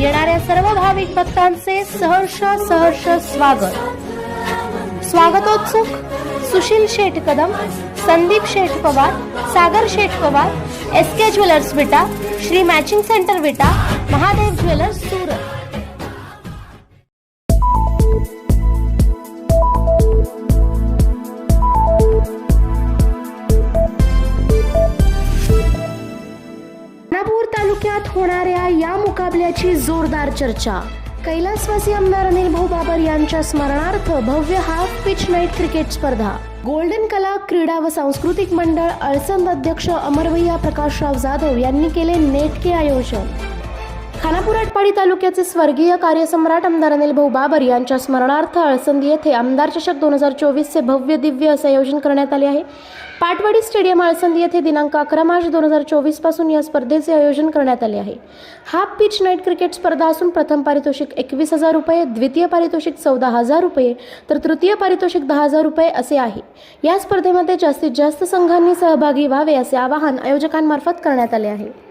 येणाऱ्या सर्व भाविक भक्तांचे सहर्ष सहर्ष स्वागत. स्वागतोत्सुक Sushil Sheth Kadam Sandeep Sheth Pawar Sagar Sheth Pawar S K jewellers Vita Shri matching centre Vita Mahadev jewellers Surat. तालुक्यात होणाऱ्या या मुकाबल्याची जोरदार चर्चा. कैलासवासी आमदार अनिल भाऊ बाबर यांच्या स्मरणार्थ भव्य हाफ पिच नाईट क्रिकेट स्पर्धा. गोल्डन कला क्रीडा व सांस्कृतिक मंडळ अळसंद अध्यक्ष अमरभैया प्रकाशराव जाधव यांनी केले नेटके आयोजन. खानापूर आटपाडी तालुक्याचे स्वर्गीय कार्यसम्राट आमदार अनिल भाऊ बाबर यांच्या स्मरणार्थ अळसंदी येथे आमदार चषक दोन हजार चोवीसचे भव्य दिव्य असे आयोजन करण्यात आले आहे. पाटवाडी स्टेडियम आळसंदी येथे दिनांक अकरा मार्च दोन हजार चोवीसपासून या स्पर्धेचे आयोजन करण्यात आले आहे. हाफ पिच नाईट क्रिकेट स्पर्धा असून प्रथम पारितोषिक एकवीस हजार रुपये द्वितीय पारितोषिक चौदा हजार रुपये तर तृतीय पारितोषिक दहा हजार रुपये असे आहे. या स्पर्धेमध्ये जास्तीत जास्त संघांनी सहभागी व्हावे असे आवाहन आयोजकांमार्फत करण्यात आले आहे.